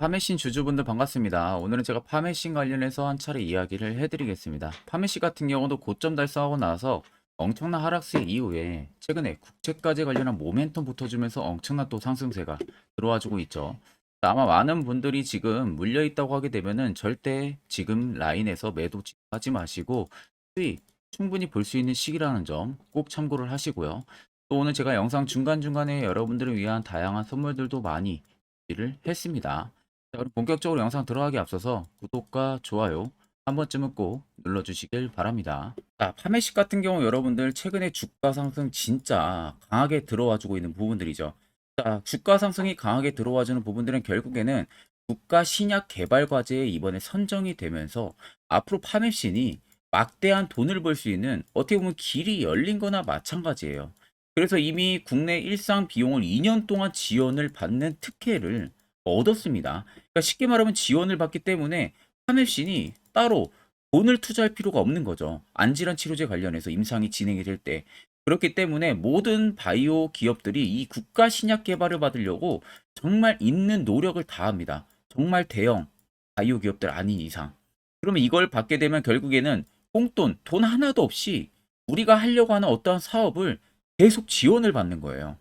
파메신 주주분들 반갑습니다. 오늘은 제가 파메신 관련해서 한 차례 이야기를 해드리겠습니다. 파메신 같은 경우도 고점 달성하고 나서 엄청난 하락세 이후에 최근에 국채까지 관련한 모멘텀 붙어주면서 엄청난 또 상승세가 들어와주고 있죠. 아마 많은 분들이 지금 물려 있다고 하게 되면은 절대 지금 라인에서 매도 하지 마시고 수익 충분히 볼 수 있는 시기라는 점 꼭 참고를 하시고요. 또 오늘 제가 영상 중간중간에 여러분들을 위한 다양한 선물들도 많이 준비를 했습니다. 자, 그럼 본격적으로 영상 들어가기 앞서서 구독과 좋아요 한 번쯤은 꼭 눌러주시길 바랍니다. 자, 파메식 같은 경우 여러분들 최근에 주가 상승 진짜 강하게 들어와주고 있는 부분들이죠. 자, 주가 상승이 강하게 들어와주는 부분들은 결국에는 국가 신약 개발 과제에 이번에 선정이 되면서 앞으로 파메신이 막대한 돈을 벌 수 있는 어떻게 보면 길이 열린 거나 마찬가지예요. 그래서 이미 국내 일상 비용을 2년 동안 지원을 받는 특혜를 얻었습니다. 그러니까 쉽게 말하면 지원을 받기 때문에 파멜신이 따로 돈을 투자할 필요가 없는 거죠. 안질환 치료제 관련해서 임상이 진행이 될 때. 그렇기 때문에 모든 바이오 기업들이 이 국가 신약 개발을 받으려고 정말 있는 노력을 다합니다. 정말 대형 바이오 기업들 아닌 이상. 그러면 이걸 받게 되면 결국에는 꽁돈, 돈 하나도 없이 우리가 하려고 하는 어떠한 사업을 계속 지원을 받는 거예요.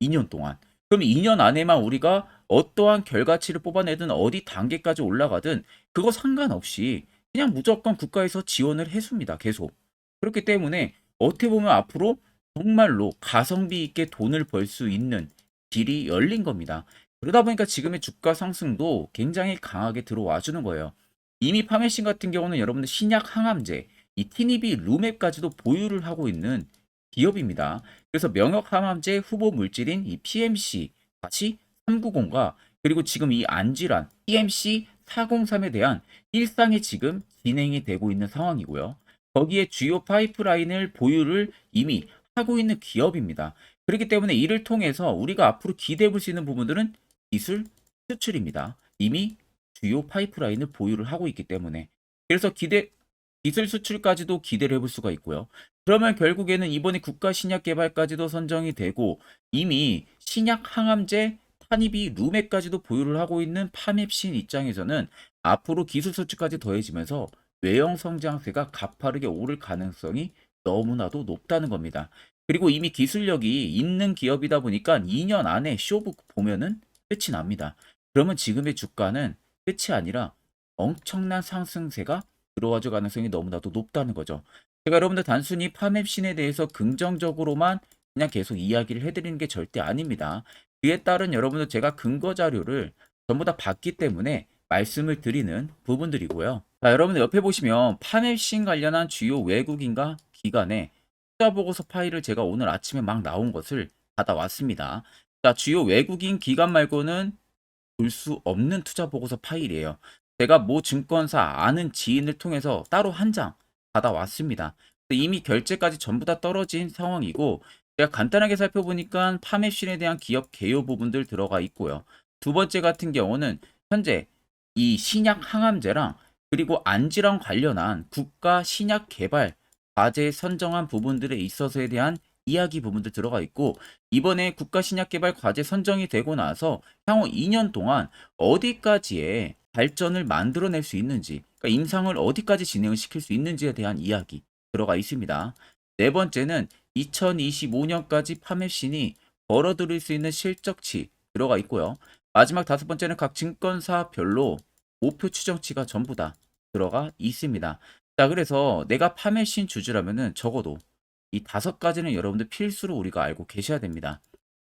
2년 동안. 그럼 2년 안에만 우리가 어떠한 결과치를 뽑아내든 어디 단계까지 올라가든 그거 상관없이 그냥 무조건 국가에서 지원을 해줍니다. 계속. 그렇기 때문에 어떻게 보면 앞으로 정말로 가성비 있게 돈을 벌 수 있는 길이 열린 겁니다. 그러다 보니까 지금의 주가 상승도 굉장히 강하게 들어와 주는 거예요. 이미 파메신 같은 경우는 여러분들 신약 항암제, 이 티니비 루맵까지도 보유를 하고 있는 기업입니다. 그래서 명역 항암제 후보 물질인 이 PMC 다시 390과 그리고 지금 이 안질환 PMC 403에 대한 일상이 지금 진행이 되고 있는 상황이고요. 거기에 주요 파이프라인을 보유를 이미 하고 있는 기업입니다. 그렇기 때문에 이를 통해서 우리가 앞으로 기대해 볼 수 있는 부분들은 기술 수출입니다. 이미 주요 파이프라인을 보유를 하고 있기 때문에 그래서 기대 기술 수출까지도 기대를 해볼 수가 있고요. 그러면 결국에는 이번에 국가 신약 개발까지도 선정이 되고 이미 신약 항암제 타니비 루메까지도 보유를 하고 있는 파맵신 입장에서는 앞으로 기술 수출까지 더해지면서 외형 성장세가 가파르게 오를 가능성이 너무나도 높다는 겁니다. 그리고 이미 기술력이 있는 기업이다 보니까 2년 안에 쇼부 보면은 끝이 납니다. 그러면 지금의 주가는 끝이 아니라 엄청난 상승세가 들어와줄 가능성이 너무나도 높다는 거죠. 제가 여러분들 단순히 파맵신에 대해서 긍정적으로만 그냥 계속 이야기를 해드리는 게 절대 아닙니다. 그에 따른 여러분들 제가 근거 자료를 전부 다 봤기 때문에 말씀을 드리는 부분들이고요. 자, 여러분들 옆에 보시면 파맵신 관련한 주요 외국인과 기관의 투자 보고서 파일을 제가 오늘 아침에 막 나온 것을 받아왔습니다. 자, 주요 외국인 기관 말고는 볼 수 없는 투자 보고서 파일이에요. 제가 모 증권사 아는 지인을 통해서 따로 한 장 받아왔습니다. 이미 결제까지 전부 다 떨어진 상황이고 제가 간단하게 살펴보니까 파맵신에 대한 기업 개요 부분들 들어가 있고요. 두 번째 같은 경우는 현재 이 신약 항암제랑 그리고 안질환 관련한 국가 신약 개발 과제 선정한 부분들에 있어서에 대한 이야기 부분도 들어가 있고 이번에 국가 신약 개발 과제 선정이 되고 나서 향후 2년 동안 어디까지의 발전을 만들어낼 수 있는지, 그러니까 임상을 어디까지 진행을 시킬 수 있는지에 대한 이야기 들어가 있습니다. 네 번째는 2025년까지 파맵신이 벌어들일 수 있는 실적치 들어가 있고요. 마지막 다섯 번째는 각 증권사별로 목표 추정치가 전부 다 들어가 있습니다. 자, 그래서 내가 파멜신 주주라면은 적어도 이 다섯 가지는 여러분들 필수로 우리가 알고 계셔야 됩니다.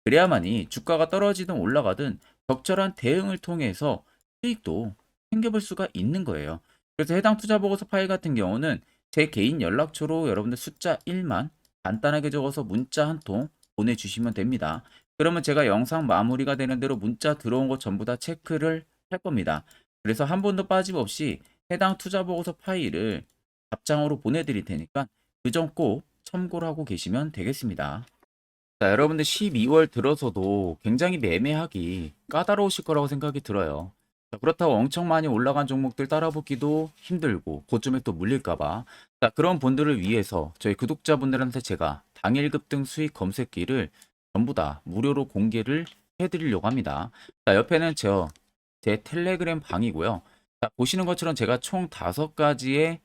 그래야만이 주가가 떨어지든 올라가든 적절한 대응을 통해서 수익도 챙겨볼 수가 있는 거예요. 그래서 해당 투자 보고서 파일 같은 경우는 제 개인 연락처로 여러분들 숫자 1만 간단하게 적어서 문자 한 통 보내주시면 됩니다. 그러면 제가 영상 마무리가 되는 대로 문자 들어온 거 전부 다 체크를 할 겁니다. 그래서 한 번도 빠짐없이 해당 투자 보고서 파일을 답장으로 보내드릴 테니까 그 점 꼭 참고를 하고 계시면 되겠습니다. 자, 여러분들 12월 들어서도 굉장히 매매하기 까다로우실 거라고 생각이 들어요. 자, 그렇다고 엄청 많이 올라간 종목들 따라보기도 힘들고 고점에 또 물릴까봐 자, 그런 분들을 위해서 저희 구독자분들한테 제가 당일 급등 수익 검색기를 전부 다 무료로 공개를 해드리려고 합니다. 자, 옆에는 저 제 텔레그램 방이고요. 자, 보시는 것처럼 제가 총 다섯 가지의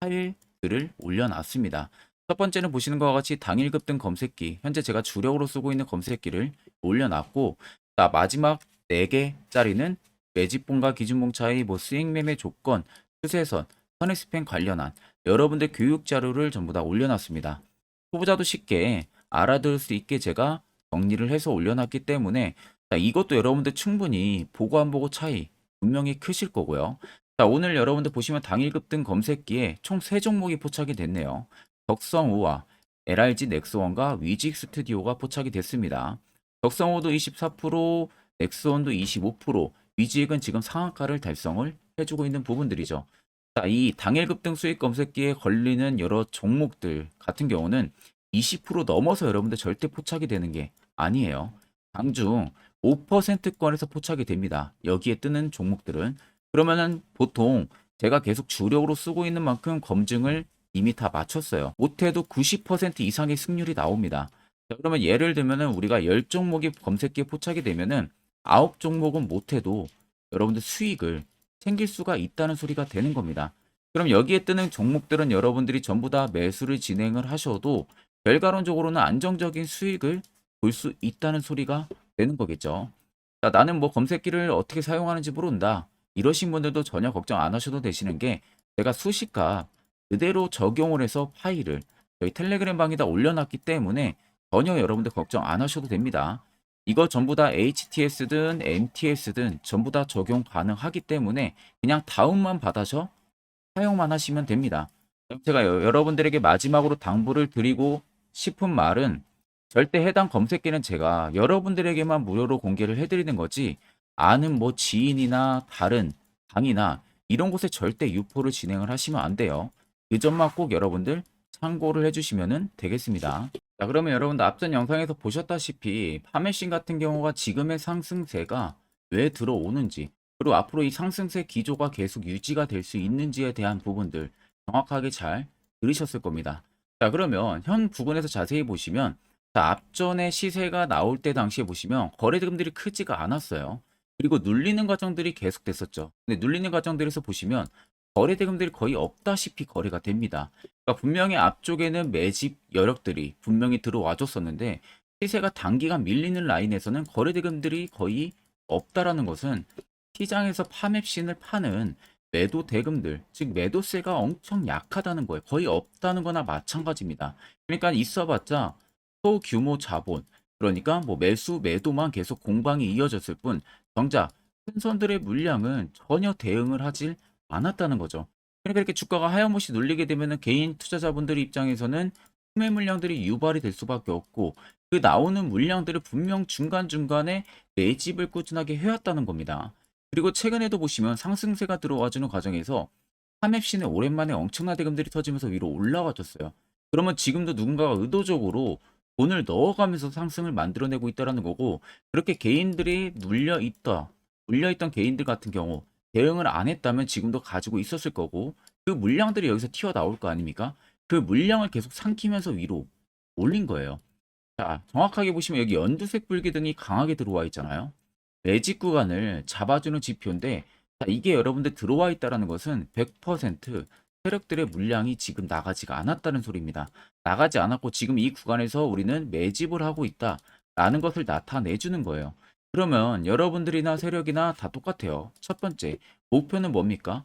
파일들을 올려놨습니다. 첫 번째는 보시는 것과 같이 당일 급등 검색기, 현재 제가 주력으로 쓰고 있는 검색기를 올려놨고, 자, 마지막 4개짜리는 매집봉과 기준봉 차이, 뭐 수익 매매 조건, 추세선, 선익스팬 관련한 여러분들 교육 자료를 전부 다 올려놨습니다. 초보자도 쉽게 알아들을 수 있게 제가 정리를 해서 올려놨기 때문에 자, 이것도 여러분들 충분히 보고 안 보고 차이 분명히 크실 거고요. 자, 오늘 여러분들 보시면 당일 급 등 검색기에 총 3종목이 포착이 됐네요. 덕성우와 LRG 넥스원과 위직 스튜디오가 포착이 됐습니다. 덕성우도 24%, 넥스원도 25%, 위직은 지금 상한가를 달성을 해주고 있는 부분들이죠. 자, 이 당일 급등 수익 검색기에 걸리는 여러 종목들 같은 경우는 20% 넘어서 여러분들 절대 포착이 되는 게 아니에요. 당중 5%권에서 포착이 됩니다. 여기에 뜨는 종목들은 그러면은 보통 제가 계속 주력으로 쓰고 있는 만큼 검증을 이미 다 마쳤어요. 못해도 90% 이상의 승률이 나옵니다. 자, 그러면 예를 들면은 우리가 10종목이 검색기에 포착이 되면은 9종목은 못해도 여러분들 수익을 챙길 수가 있다는 소리가 되는 겁니다. 그럼 여기에 뜨는 종목들은 여러분들이 전부 다 매수를 진행을 하셔도 결과론적으로는 안정적인 수익을 볼 수 있다는 소리가 되는 거겠죠. 자, 나는 뭐 검색기를 어떻게 사용하는지 모른다. 이러신 분들도 전혀 걱정 안 하셔도 되시는 게 제가 수식값 그대로 적용을 해서 파일을 저희 텔레그램 방에다 올려놨기 때문에 전혀 여러분들 걱정 안 하셔도 됩니다. 이거 전부 다 HTS든 MTS든 전부 다 적용 가능하기 때문에 그냥 다운만 받아서 사용만 하시면 됩니다. 제가 여- 여러분들에게 마지막으로 당부를 드리고 싶은 말은 절대 해당 검색기는 제가 여러분들에게만 무료로 공개를 해드리는 거지 아는 뭐 지인이나 다른 방이나 이런 곳에 절대 유포를 진행을 하시면 안 돼요. 그 점만 꼭 여러분들 참고를 해주시면 되겠습니다. 자, 그러면 여러분들 앞전 영상에서 보셨다시피 파메신 같은 경우가 지금의 상승세가 왜 들어오는지 그리고 앞으로 이 상승세 기조가 계속 유지가 될 수 있는지에 대한 부분들 정확하게 잘 들으셨을 겁니다. 자, 그러면 현 부분에서 자세히 보시면 자, 앞전에 시세가 나올 때 당시에 보시면 거래대금들이 크지가 않았어요. 그리고 눌리는 과정들이 계속됐었죠. 근데 눌리는 과정들에서 보시면 거래 대금들이 거의 없다시피 거래가 됩니다. 그러니까 분명히 앞쪽에는 매집 여력들이 분명히 들어와 줬었는데 시세가 단기간 밀리는 라인에서는 거래 대금들이 거의 없다라는 것은 시장에서 파맵신을 파는 매도 대금들, 즉 매도세가 엄청 약하다는 거예요. 거의 없다는 거나 마찬가지입니다. 그러니까 있어봤자 소규모 자본, 그러니까 뭐 매수, 매도만 계속 공방이 이어졌을 뿐 정작 큰 선들의 물량은 전혀 대응을 하질 않았다는 거죠. 그러니까 이렇게 주가가 하염없이 눌리게 되면은 개인 투자자분들 입장에서는 투매 물량들이 유발이 될 수밖에 없고 그 나오는 물량들을 분명 중간중간에 매집을 꾸준하게 해왔다는 겁니다. 그리고 최근에도 보시면 상승세가 들어와주는 과정에서 하맵신에 오랜만에 엄청난 대금들이 터지면서 위로 올라와줬어요. 그러면 지금도 누군가가 의도적으로 돈을 넣어가면서 상승을 만들어내고 있다는 거고 그렇게 개인들이 눌려 있다, 눌려 있던 개인들 같은 경우 대응을 안 했다면 지금도 가지고 있었을 거고 그 물량들이 여기서 튀어나올 거 아닙니까? 그 물량을 계속 삼키면서 위로 올린 거예요. 자, 정확하게 보시면 여기 연두색 불기등이 강하게 들어와 있잖아요. 매직 구간을 잡아주는 지표인데 자, 이게 여러분들 들어와 있다는 것은 100% 세력들의 물량이 지금 나가지가 않았다는 소리입니다. 나가지 않았고 지금 이 구간에서 우리는 매집을 하고 있다라는 것을 나타내주는 거예요. 그러면 여러분들이나 세력이나 다 똑같아요. 첫 번째, 목표는 뭡니까?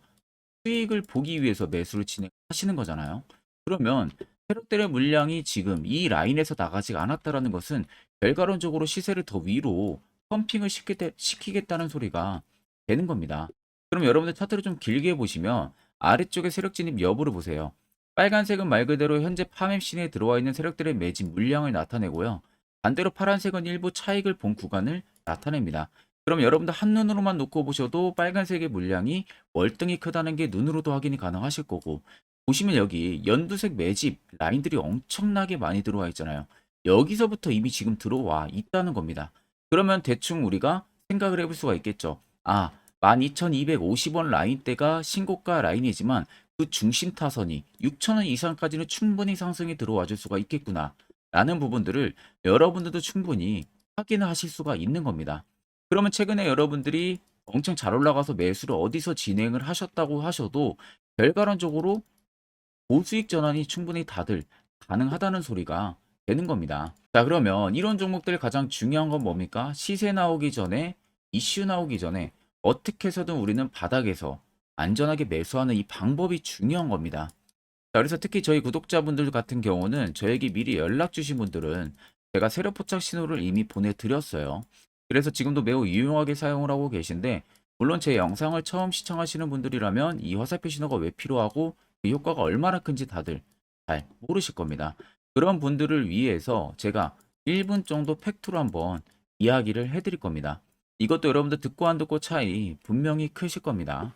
수익을 보기 위해서 매수를 진행하시는 거잖아요. 그러면 세력들의 물량이 지금 이 라인에서 나가지 않았다라는 것은 결과론적으로 시세를 더 위로 펌핑을 시키겠다, 는 소리가 되는 겁니다. 그럼 여러분들 차트를 좀 길게 보시면 아래쪽에 세력 진입 여부를 보세요. 빨간색은 말 그대로 현재 파맵 신에 들어와 있는 세력들의 매집 물량을 나타내고요. 반대로 파란색은 일부 차익을 본 구간을 나타냅니다. 그럼 여러분들 한눈으로만 놓고 보셔도 빨간색의 물량이 월등히 크다는 게 눈으로도 확인이 가능하실 거고 보시면 여기 연두색 매집 라인들이 엄청나게 많이 들어와 있잖아요. 여기서부터 이미 지금 들어와 있다는 겁니다. 그러면 대충 우리가 생각을 해볼 수가 있겠죠. 아, 12,250원 라인대가 신고가 라인이지만 그 중심 타선이 6,000원 이상까지는 충분히 상승이 들어와 줄 수가 있겠구나. 라는 부분들을 여러분들도 충분히 확인을 하실 수가 있는 겁니다. 그러면 최근에 여러분들이 엄청 잘 올라가서 매수를 어디서 진행을 하셨다고 하셔도 결과론적으로 고수익 전환이 충분히 다들 가능하다는 소리가 되는 겁니다. 자, 그러면 이런 종목들 가장 중요한 건 뭡니까? 시세 나오기 전에, 이슈 나오기 전에 어떻게 해서든 우리는 바닥에서 안전하게 매수하는 이 방법이 중요한 겁니다. 자, 그래서 특히 저희 구독자분들 같은 경우는 저에게 미리 연락 주신 분들은 제가 세력 포착 신호를 이미 보내드렸어요. 그래서 지금도 매우 유용하게 사용을 하고 계신데, 물론 제 영상을 처음 시청하시는 분들이라면 이 화살표 신호가 왜 필요하고 그 효과가 얼마나 큰지 다들 잘 모르실 겁니다. 그런 분들을 위해서 제가 1분 정도 팩트로 한번 이야기를 해드릴 겁니다. 이것도 여러분들 듣고 안 듣고 차이 분명히 크실 겁니다.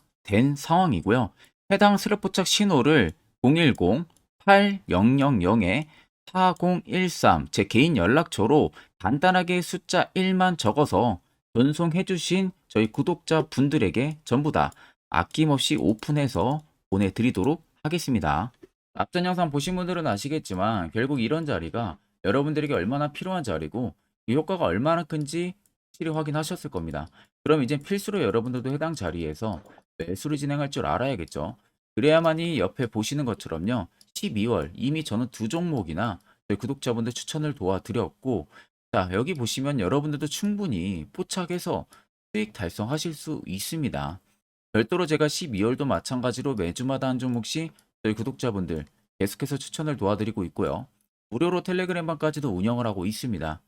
된 상황이고요. 해당 스랩포착 신호를 010-8000-4013 제 개인 연락처로 간단하게 숫자 1만 적어서 전송해 주신 저희 구독자 분들에게 전부 다 아낌없이 오픈해서 보내드리도록 하겠습니다. 앞전 영상 보신 분들은 아시겠지만 결국 이런 자리가 여러분들에게 얼마나 필요한 자리고 이 효과가 얼마나 큰지 확실히 확인하셨을 겁니다. 그럼 이제 필수로 여러분들도 해당 자리에서 매수를 진행할 줄 알아야겠죠. 그래야만이 옆에 보시는 것처럼요. 12월 이미 저는 두 종목이나 저희 구독자분들 추천을 도와드렸고 자 여기 보시면 여러분들도 충분히 포착해서 수익 달성하실 수 있습니다. 별도로 제가 12월도 마찬가지로 매주마다 한 종목씩 저희 구독자분들 계속해서 추천을 도와드리고 있고요. 무료로 텔레그램방까지도 운영을 하고 있습니다.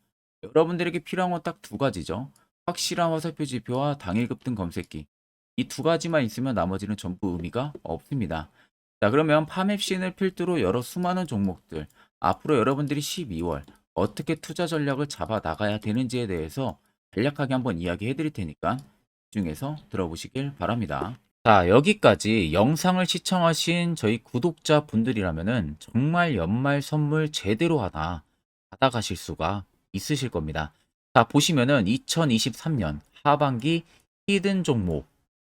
여러분들에게 필요한 건 딱 두 가지죠. 확실한 화살표 지표와 당일 급등 검색기. 이 두 가지만 있으면 나머지는 전부 의미가 없습니다. 자, 그러면 파맵신을 필두로 여러 수많은 종목들, 앞으로 여러분들이 12월 어떻게 투자 전략을 잡아 나가야 되는지에 대해서 간략하게 한번 이야기해 드릴 테니까 집중해서 들어보시길 바랍니다. 자, 여기까지 영상을 시청하신 저희 구독자 분들이라면은 정말 연말 선물 제대로 하나 받아가실 수가 있으실 겁니다. 자, 보시면은 2023년 하반기 히든 종목,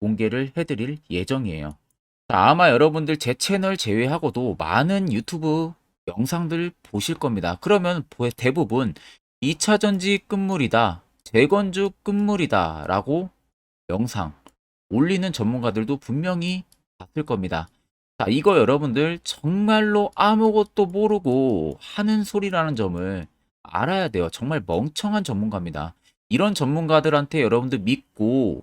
공개를 해드릴 예정이에요. 자, 아마 여러분들 제 채널 제외하고도 많은 유튜브 영상들 보실 겁니다. 그러면 보- 대부분 2차 전지 끝물이다, 재건주 끝물이다 라고 영상 올리는 전문가들도 분명히 봤을 겁니다. 자, 이거 여러분들 정말로 아무것도 모르고 하는 소리라는 점을 알아야 돼요. 정말 멍청한 전문가입니다. 이런 전문가들한테 여러분들 믿고